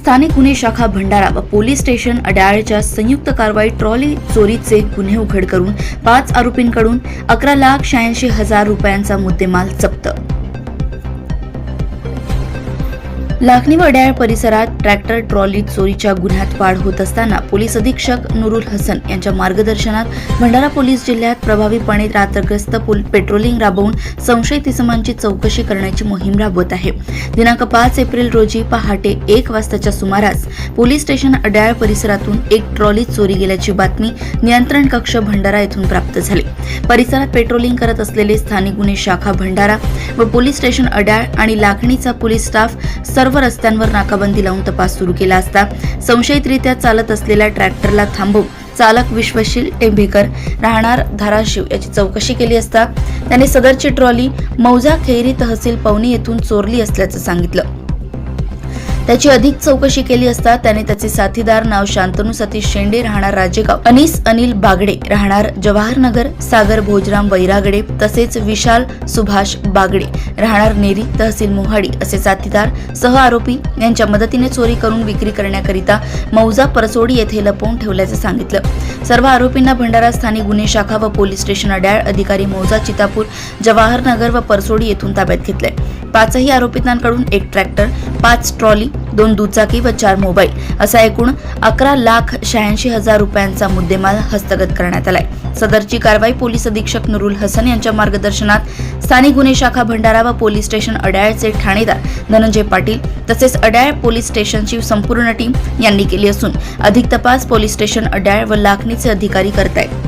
स्थानिक गुन्हे शाखा भंडारा व पोलीस स्टेशन अड्याळच्या संयुक्त कारवाई ट्रॉली चोरीचे गुन्हे उघड करून पाच आरोपींकडून अकरा लाख शहाऐंशी हजार रुपयांचा मुद्देमाल जप्त. लाखनी व अड्याळ परिसरात ट्रॅक्टर ट्रॉली चोरीच्या गुन्ह्यात वाढ होत असताना पोलीस अधीक्षक नुरुल हसन यांच्या मार्गदर्शनात भंडारा पोलीस जिल्ह्यात प्रभावीपणे रात्रग्रस्त पेट्रोलिंग राबवून संशयित इसमांची चौकशी करण्याची मोहीम राबवत आहे. दिनांक पाच एप्रिल रोजी पहाटे एक वाजताच्या सुमारास पोलीस स्टेशन अड्याळ परिसरातून एक ट्रॉली चोरी गेल्याची बातमी नियंत्रण कक्ष भंडारा येथून प्राप्त झाली. परिसरात पेट्रोलिंग करत असलेले स्थानिक गुन्हे शाखा भंडारा व पोलीस स्टेशन अड्याळ आणि लाखणीचा पोलीस स्टाफ सर्व रस्त्यांवर नाकाबंदी लावून तपास सुरू केला असता संशयितरित्या चालत असलेल्या ट्रॅक्टरला थांबवून चालक विश्वशील टेंभेकर राहणार धाराशिव याची चौकशी केली असता त्याने सदरची ट्रॉली मौजा खेरी तहसील पवनी येथून चोरली असल्याचं सांगितलं. त्याची अधिक चौकशी केली असता त्याने त्याचे साथीदार नाव शांतनू सतीश शेंडे राहणार राजेगाव. अनिस अनिल बागडे राहणार जवाहरनगर सागर भोजराम वैरागडे तसेच विशाल सुभाष बागडे. राहणार नेरी तहसील मोहाडी असे साथीदार सह आरोपी यांच्या मदतीने चोरी करून विक्री करण्याकरिता मौजा परसोडी येथे लपवून ठेवल्याचे सांगितलं. सर्व आरोपींना भंडारा स्थानिक गुन्हे शाखा व पोलीस स्टेशन अड्याळ अधिकारी मौजा चितापूर जवाहरनगर व परसोडी येथून ताब्यात घेतलंय. पाचही आरोपितांकडून एक ट्रॅक्टर पाच ट्रॉली दोन दुचाकी व चार मोबाईल असा एकूण अकरा लाख शहाऐंशी हजार रुपयांचा मुद्देमाल हस्तगत करण्यात आलाय. सदरची कारवाई पोलीस अधीक्षक नुरुल हसन यांच्या मार्गदर्शनात स्थानिक गुन्हे शाखा भंडारा व पोलीस स्टेशन अड्याळचे ठाणेदार धनंजय पाटील तसेच अड्याळ पोलीस स्टेशनची संपूर्ण टीम यांनी केली असून अधिक तपास पोलीस स्टेशन अड्याळ व लाखणीचे अधिकारी करतायत.